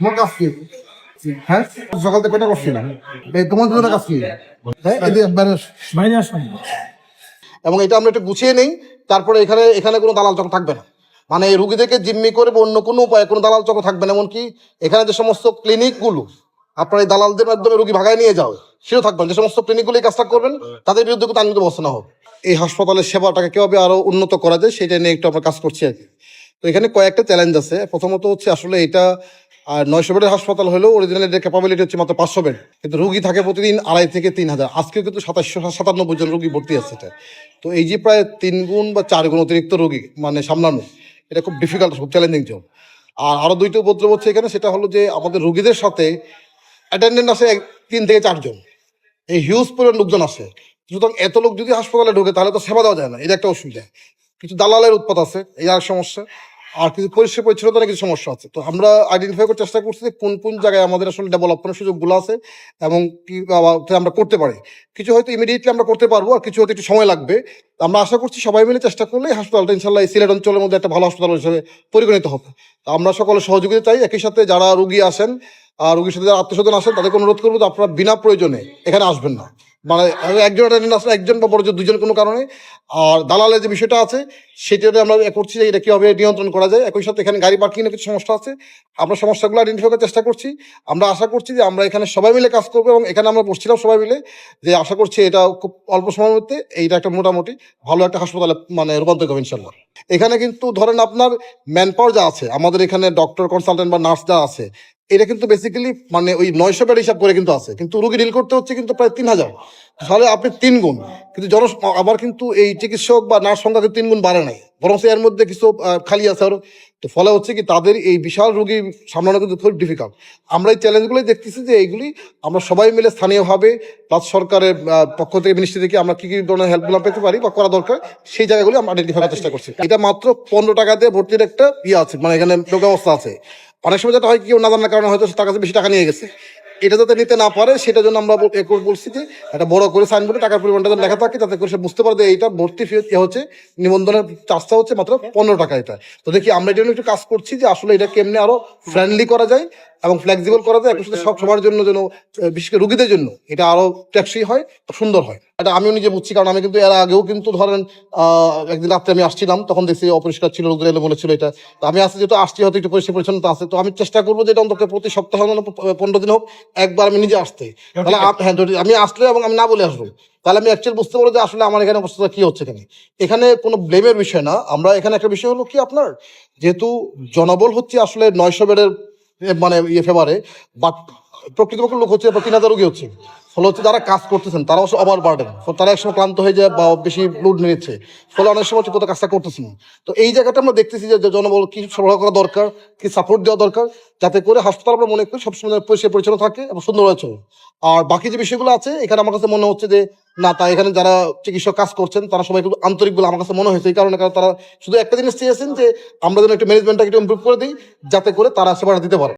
তোমার কাজ কি? হ্যাঁ? সকাল থেকে করছি না। এই তোমার কাজ কি? হ্যাঁ এবং এটা আমরা একটু গুছিয়ে নেই। তারপরে এখানে এখানে কোনো দালাল চক্র থাকবে না। মানে এই রুগীদেরকে জিম্মি করে বা অন্য কোনো উপায়ে কোনো দালাল চক্র থাকবে না। এমনকি এখানে যে সমস্ত ক্লিনিকগুলো আপনার এই দালালদের মাধ্যমে রুগী ভাগায় নিয়ে যাও সেও থাকবেন যে সমস্ত ক্লিনিকগুলো এই কাজটা করবেন তাদের বিরুদ্ধে কিন্তু আইনত ব্যবস্থা না হবে। এই হাসপাতালের সেবাটাকে কীভাবে আরও উন্নত করা যায় সেটা নিয়ে একটু আমরা কাজ করছি আর কি। তো এখানে কয়েকটা চ্যালেঞ্জ আছে। প্রথমত হচ্ছে আসলে এটা আর নয়শো বেডের হাসপাতাল হলেও অরিজিনাল এর ক্যাপাবিলিটি হচ্ছে মাত্র পাঁচশো বেড। কিন্তু রুগী থাকে প্রতিদিন আড়াই থেকে তিন হাজার। আজকেও কিন্তু সাতাশশো সাতান্নব্বই জন রুগী ভর্তি আছে তো এই যে প্রায় তিন গুণ বা চার গুণ অতিরিক্ত রুগী মানে সামলানো, এটা খুব ডিফিকাল্ট খুব চ্যালেঞ্জিং জব আর আরও দুইটা উপদ্রব হচ্ছে এখানে, সেটা হলো যে আমাদের রুগীদের সাথে অ্যাটেন্ডেন্ট আছে তিন থেকে চারজন এই হিউজ পরিমাণ লোকজন আছে। সুতরাং এত লোক যদি হাসপাতালে ঢোকে, তাহলে তো সেবা দেওয়া যায় না। এটা একটা অসুবিধা। কিছু দালালের উৎপাত আছে এই আর সমস্যা। আর কিছু পরিষ্কার পরিচ্ছন্নতার কিছু সমস্যা আছে। তো আমরা আইডেন্টিফাই করার চেষ্টা করছি যে কোন কোন জায়গায় আমাদের আসলে ডেভেলপ করার সুযোগগুলো আছে এবং কি আমরা করতে পারি। কিছু হয়তো ইমিডিয়েটলি আমরা করতে পারব আর কিছু হয়তো একটু সময় লাগবে। আমরা আশা করছি সবাই মিলে চেষ্টা করলে হাসপাতালটা ইনশাল্লাহ এই সিলেট অঞ্চলের মধ্যে একটা ভালো হাসপাতাল হিসেবে পরিগণিত হবে। তো আমরা সকলে সহযোগিতা চাই। একই সাথে যারা রুগী আসেন আর রুগীর সাথে যারা আত্মীয়স্বজন আসেন, তাদেরকে অনুরোধ করব যে আপনারা বিনা প্রয়োজনে এখানে আসবেন না। মানে একজন একজন বা বড় দুজন কোনো কারণে। আর দালালের যে বিষয়টা আছে সেটা আমরা এ করছি যে এটা কীভাবে নিয়ন্ত্রণ করা যায়। একই সাথে এখানে গাড়ি পার্কিং এর কিছু সমস্যা আছে। আমরা সমস্যাগুলো আইডেন্টিফাই করার চেষ্টা করছি। আমরা আশা করছি যে আমরা এখানে সবাই মিলে কাজ করব এবং এখানে আমরা বসছিলাম সবাই মিলে যে আশা করছি এটা খুব অল্প সময়ের মধ্যে এইটা একটা মোটামুটি ভালো একটা হাসপাতালে মানে রূপান্তরিত হবে ইনশাল্লাহ এখানে কিন্তু ধরেন আপনার ম্যান পাওয়ার যা আছে, আমাদের এখানে ডক্টর কনসালটেন্ট বা নার্স যা আছে এটা কিন্তু বেসিক্যালি মানে ওই নয়শো বেড হিসাব করে কিন্তু আছে। কিন্তু রুগী ডিল করতে হচ্ছে কিন্তু প্রায় তিন হাজার তাহলে আপনি তিন গুণ। কিন্তু জন আবার কিন্তু এই চিকিৎসক বা নার্স সংখ্যা কিন্তু তিন গুণ বাড়ে নাই। বরং এর মধ্যে কিছু খালি আছে আরও। তো ফলে হচ্ছে কি তাদের এই বিশাল রোগী সামলানো কিন্তু খুব ডিফিকাল্ট আমরা এই চ্যালেঞ্জগুলোই দেখতেছি যে এইগুলি আমরা সবাই মিলে স্থানীয়ভাবে প্লাস সরকারের পক্ষ থেকে মিনিস্ট্রি থেকে আমরা কী কী ধরনের হেল্পগুলো পেতে পারি বা করা দরকার, সেই জায়গাগুলি আমরা আইডেন্টিফাই করার চেষ্টা করছি। এটা মাত্র পনেরো টাকা দিয়ে ভর্তির একটা ইয়ে আছে মানে এখানে ব্যবস্থা আছে। অনেক সময় যেটা হয় কি জানার কারণে হয়তো তার কাছে বেশি টাকা নিয়ে গেছে। এটা যাতে নিতে না পারে, সেটার জন্য আমরা বলছি যে একটা বড় করে সাইনবোর্ডে টাকার পরিমাণটা লেখা থাকে, যাতে করে সে বুঝতে পারে যে এইটা ভর্তি ফি হচ্ছে, নিবন্ধনের চার্জটা হচ্ছে মাত্র পনেরো টাকা এটা। তো দেখি আমরা এটা একটু কাজ করছি যে আসলে এটা কেমনে আরও ফ্রেন্ডলি করা যায় এবং ফ্লেক্সিবল করা যায় একই সাথে সব সবার জন্য যেন বিশেষ করে রুগীদের জন্য এটা আরও ট্যাক্সি হয় সুন্দর হয়। এটা আমিও নিজে বুঝছি, কারণ আমি কিন্তু এর আগেও কিন্তু ধরেন একদিন রাত্রে আমি আসছিলাম, তখন দেখছি অপরিষ্কার ছিল রোগীরা এলো বলেছিল এটা। আমি আসছি যেহেতু, আসছি হয়তো একটু পরিষ্কার পরিচ্ছন্নতা আছে, তো আমি চেষ্টা করব যে এটা অন্তত প্রতি সপ্তাহে পনেরো দিন হোক একবার আমি নিজে আসতে। তাহলে হ্যাঁ যদি আমি আসলে এবং আমি না বলে আসব তাহলে আমি অ্যাকচুয়ালি বুঝতে পারব যে আসলে আমার এখানে অবস্থাটা কি হচ্ছে এখানে। এখানে কোনো ব্লেমের বিষয় না। আমরা এখানে একটা বিষয় হলো কি আপনার যেহেতু জনবল হচ্ছে আসলে নয়শো বেডের মানে ইয়ে ফেভারে বাট প্রকৃতপক্ষে লোক হচ্ছে তিন হাজার রোগী হচ্ছে। ফলে হচ্ছে যারা কাজ করতেছেন তারা অবশ্য ওভার বার্ডেন তারা একসময় ক্লান্ত হয়ে যায় বা বেশি লোড নিচ্ছে। ফলে অনেক সময় ঠিকমতো কাজটা করতেছে না। তো এই জায়গাটা আমরা দেখতেছি যে জনবল কি সরবরাহ করা দরকার, কি সাপোর্ট দেওয়া দরকার, যাতে করে হাসপাতাল আমরা মনে করি সবসময় পরিষ্কার পরিচ্ছন্ন থাকে এবং সুন্দর হয়ে চলে। আর বাকি যে বিষয়গুলো আছে, এখানে আমার কাছে মনে হচ্ছে যে, না, তা এখানে যারা চিকিৎসক কাজ করছেন, তারা সবাই একটু আন্তরিক বলে আমার কাছে মনে হয়েছে। এই কারণে কারণ তারা শুধু একটা জিনিস চেয়েছেন যে, আমরা যেন একটু ম্যানেজমেন্টটা একটু ইমপ্রুভ করে দিই, যাতে করে তারা সেবাটা দিতে পারে।